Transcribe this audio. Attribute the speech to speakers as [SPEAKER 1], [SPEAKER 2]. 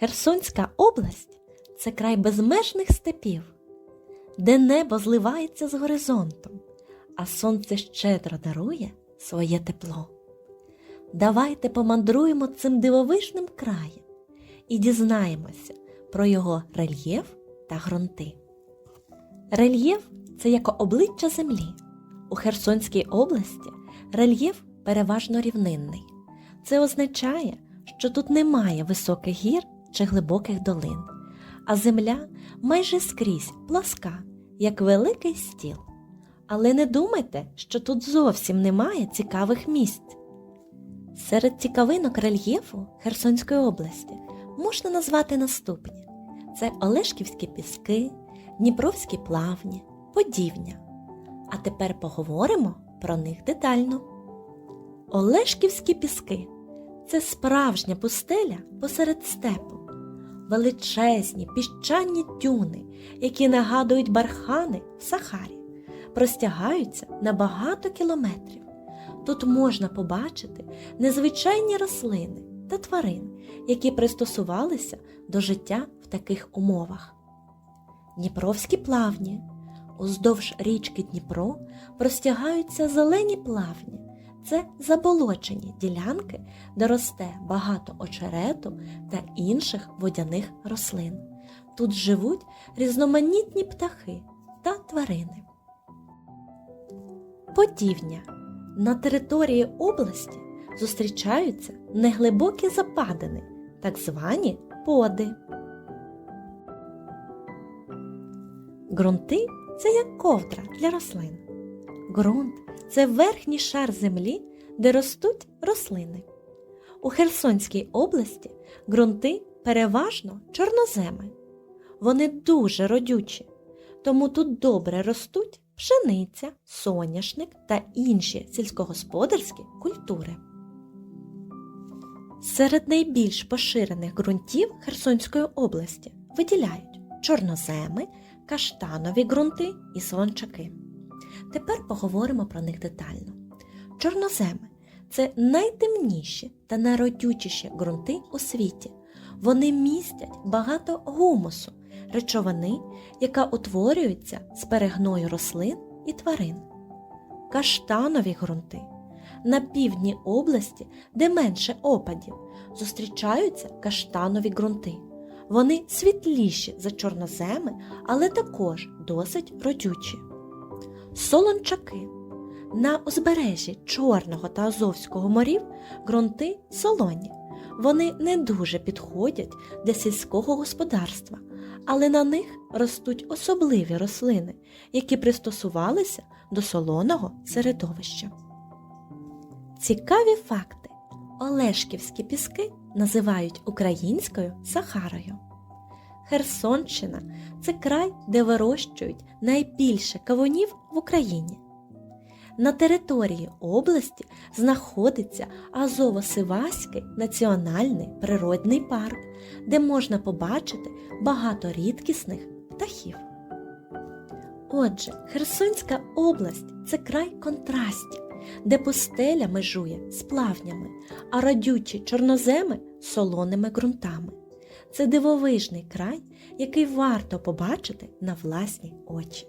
[SPEAKER 1] Херсонська область це край безмежних степів, де небо зливається з горизонтом, а сонце щедро дарує своє тепло. Давайте помандруємо цим дивовижним краєм і дізнаємося про його рельєф та ґрунти. Рельєф це як обличчя землі. У Херсонській області рельєф переважно рівнинний. Це означає, що тут немає високих гір чи глибоких долин, а земля майже скрізь пласка, як великий стіл. Але не думайте, що тут зовсім немає цікавих місць. Серед цікавинок рельєфу Херсонської області можна назвати наступні: це Олешківські піски, Дніпровські плавні, Подівня. А тепер поговоримо про них детально. Олешківські піски це справжня пустеля посеред степу, величезні піщані тюни, які нагадують бархани в Сахарі, простягаються на багато кілометрів. Тут можна побачити незвичайні рослини та тварин, які пристосувалися до життя в таких умовах. Дніпровські плавні. Уздовж річки Дніпро простягаються зелені плавні. Це заболочені ділянки, де росте багато очерету та інших водяних рослин. Тут живуть різноманітні птахи та тварини. Подівня. На території області зустрічаються неглибокі западини, так звані поди. Ґрунти це як ковдра для рослин. Ґрунт це верхній шар землі, де ростуть рослини. У Херсонській області ґрунти переважно чорноземи. Вони дуже родючі, тому тут добре ростуть пшениця, соняшник та інші сільськогосподарські культури. Серед найбільш поширених ґрунтів Херсонської області виділяють чорноземи, каштанові ґрунти і солончаки. Тепер поговоримо про них детально. Чорноземи це найтемніші та найродючіші ґрунти у світі. Вони містять багато гумусу, речовини, яка утворюється з перегною рослин і тварин. Каштанові ґрунти на півдні області, де менше опадів, зустрічаються каштанові ґрунти. Вони світліші за чорноземи, але також досить родючі. Солончаки. На узбережжі Чорного та Азовського морів ґрунти солоні. Вони не дуже підходять для сільського господарства, але на них ростуть особливі рослини, які пристосувалися до солоного середовища. Цікаві факти. Олешківські піски називають українською Сахарою. Херсонщина це край, де вирощують найбільше кавунів в Україні. На території області знаходиться Азово-Сиваський національний природний парк, де можна побачити багато рідкісних птахів. Отже, Херсонська область це край контрастів, де пустеля межує з плавнями, а родючі чорноземи солоними ґрунтами. Це дивовижний край, який варто побачити на власні очі.